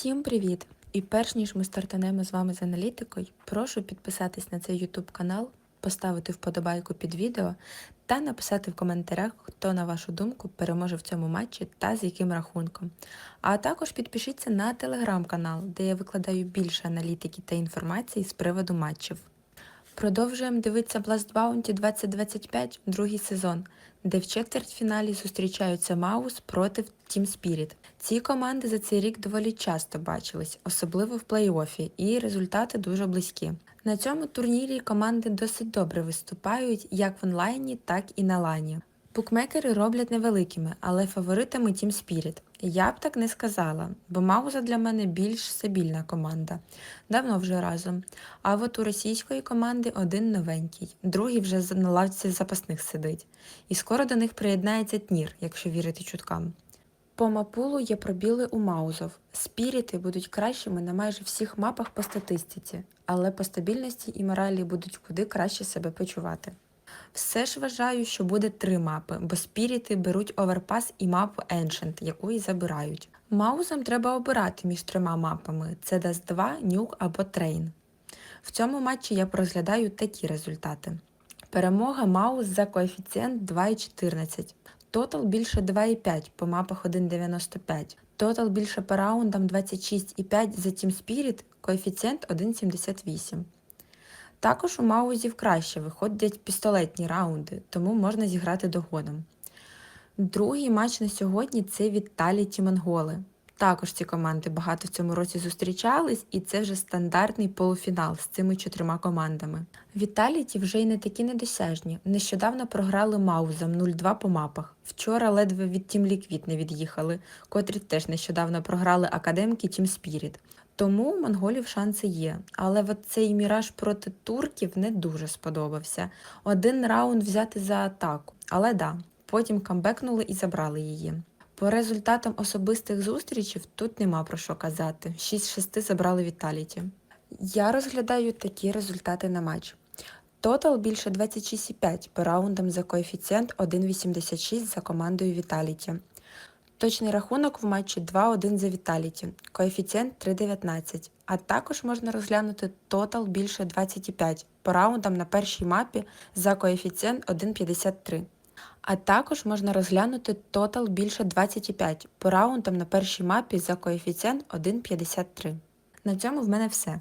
Всім привіт! І перш ніж ми стартанемо з вами з аналітикою, прошу підписатись на цей YouTube канал, поставити вподобайку під відео та написати в коментарях, хто, на вашу думку, переможе в цьому матчі та з яким рахунком. А також підпишіться на телеграм-канал, де я викладаю більше аналітики та інформації з приводу матчів. Продовжуємо дивитися Blast Bounty 2025, другий сезон, де в четвертьфіналі зустрічаються Маус проти Team Spirit. Ці команди за цей рік доволі часто бачились, особливо в плей-офі, і результати дуже близькі. На цьому турнірі команди досить добре виступають як в онлайні, так і на лані. Букмекери роблять невеликими, але фаворитами Team Spirit. Я б так не сказала, бо Мауза для мене більш стабільна команда. Давно вже разом. А от у російської команди один новенький, другий вже на лавці запасних сидить. І скоро до них приєднається Тнір, якщо вірити чуткам. По мапулу є пробіли у Маузов. Спіріти будуть кращими на майже всіх мапах по статистиці, але по стабільності і моралі будуть куди краще себе почувати. Все ж вважаю, що буде три мапи, бо спіріти беруть оверпас і мапу Ancient, яку і забирають. Маузам треба обирати між трьома мапами: це Dust 2, Nuke або Train. В цьому матчі я розглядаю такі результати. Перемога Маус за коефіцієнт 2,14. Тотал більше 2,5 по мапах 1,95. Тотал більше по раундам 26,5 за Team Spirit, коефіцієнт 1,78. Також у маузів краще виходять пістолетні раунди, тому можна зіграти догодом. Другий матч на сьогодні це Віталіті Монголи. Також ці команди багато в цьому році зустрічались, і це вже стандартний полуфінал з цими чотирма командами. Віталіті вже й не такі недосяжні. Нещодавно програли Маузам 0-2 по мапах. Вчора ледве від Тім Ліквід не від'їхали, котрі теж нещодавно програли академки Тім Спіріт. Тому у монголів шанси є. Але от цей міраж проти турків не дуже сподобався. Один раунд взяти за атаку. Але да, потім камбекнули і забрали її. По результатам особистих зустрічей тут нема про що казати. 6-6 забрали Віталіті. Я розглядаю такі результати на матч. Тотал більше 26,5 по раундам за коефіцієнт 1,86 за командою Віталіті. Точний рахунок в матчі 2-1 за Віталіті, коефіцієнт 3,19. А також можна розглянути тотал більше 25 по раундам на першій мапі за коефіцієнт 1,53. А також можна розглянути тотал більше 25 по раундам на першій мапі за коефіцієнт 1,53. На цьому в мене все.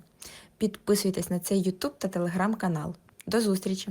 Підписуйтесь на цей YouTube та телеграм канал. До зустрічі!